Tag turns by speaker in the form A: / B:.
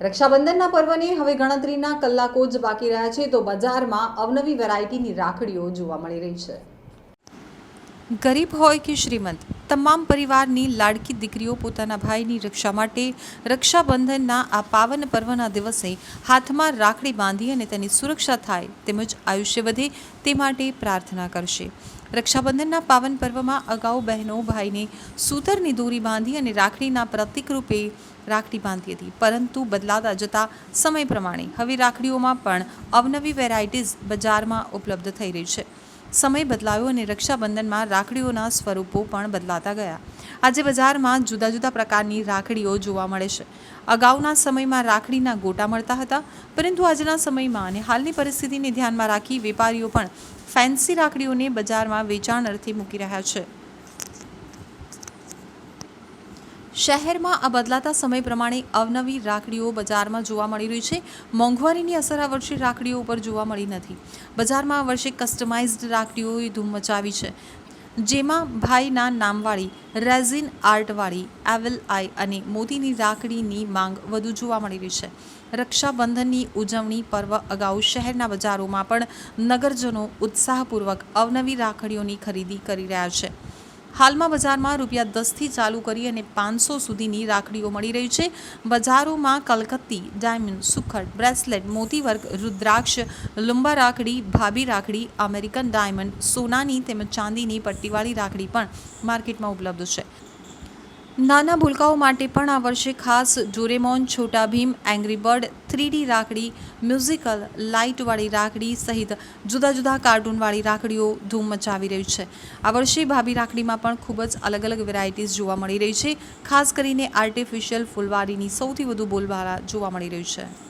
A: રક્ષાબંધનના પર્વને હવે ગણતરીના કલાકો જ બાકી રહ્યા છે તો બજારમાં અવનવી વેરાયટીની રાખડીઓ જોવા મળી રહી છે.
B: ગરીબ હોય કે શ્રીમંત, તમામ પરિવારની લાડકી દીકરીઓ પોતાના ભાઈની રક્ષા માટે રક્ષાબંધનના આ પાવન પર્વના દિવસે હાથમાં રાખડી બાંધી અને તેની સુરક્ષા થાય તેમજ આયુષ્ય વધે તે માટે પ્રાર્થના કરશે. રક્ષાબંધનના પાવન પર્વમાં અગાઉ બહેનો, ભાઈને સૂતરની દોરી બાંધી અને રાખડીના પ્રતિકરૂપે રાખડી બાંધી હતી. પરંતુ બદલાતા જતા સમય પ્રમાણે હવે રાખડીઓમાં પણ અવનવી વેરાયટીઝ બજારમાં ઉપલબ્ધ થઈ રહી છે. સમય બદલાયો અને રક્ષાબંધનમાં રાખડીઓના સ્વરૂપો પણ બદલાતા ગયા. આજે બજારમાં જુદા જુદા પ્રકારની રાખડીઓ જોવા મળે છે. અગાઉના સમયમાં રાખડીના ગોટા મળતા હતા, પરંતુ આજના સમયમાં અને હાલની પરિસ્થિતિને ધ્યાનમાં રાખી વેપારીઓ પણ ફેન્સી રાખડીઓને બજારમાં વેચાણ અર્થે મૂકી રહ્યા છે. શહેરમાં આ બદલાતા સમય પ્રમાણે અવનવી રાખડીઓ બજારમાં જોવા મળી રહી છે. મોંઘવારીની અસર આ વર્ષે રાખડીઓ ઉપર જોવા મળી નથી. બજારમાં આ વર્ષે કસ્ટમાઇઝ્ડ રાખડીઓએ ધૂમ મચાવી છે. જેમાં ભાઈના નામવાળી રેઝિન આર્ટવાળી એવલ આઈ અને મોતીની રાખડીની માંગ વધુ જોવા મળી રહી છે. રક્ષાબંધનની ઉજવણી પર્વ અગાઉ શહેરના બજારોમાં પણ નગરજનો ઉત્સાહપૂર્વક અવનવી રાખડીઓની ખરીદી કરી રહ્યા છે. હાલમાં બજારમાં રૂપિયા દસથી ચાલુ કરી અને પાંચસો સુધીની રાખડીઓ મળી રહી છે. બજારોમાં કલકત્તી, ડાયમંડ, સુખડ, બ્રેસલેટ, મોતીવર્ગ, રુદ્રાક્ષ, લુંબા રાખડી, ભાભી રાખડી, અમેરિકન ડાયમંડ, સોનાની તેમજ ચાંદીની પટ્ટીવાળી રાખડી પણ માર્કેટમાં ઉપલબ્ધ છે. નાના ભૂલકાઓ માટે પણ આ વર્ષે ખાસ Doraemon, Chhota Bheem, angry bird, three D રાખડી, મ્યુઝિકલ લાઇટવાળી રાખડી સહિત જુદા જુદા કાર્ટૂનવાળી રાખડીઓ ધૂમ મચાવી રહી છે. આ વર્ષે ભાભી રાખડીમાં પણ ખૂબ જ અલગ અલગ વેરાયટીઝ જોવા મળી રહી છે. ખાસ કરીને આર્ટિફિશિયલ ફૂલવારીની સૌથી વધુ બોલબાલા જોવા મળી રહી છે.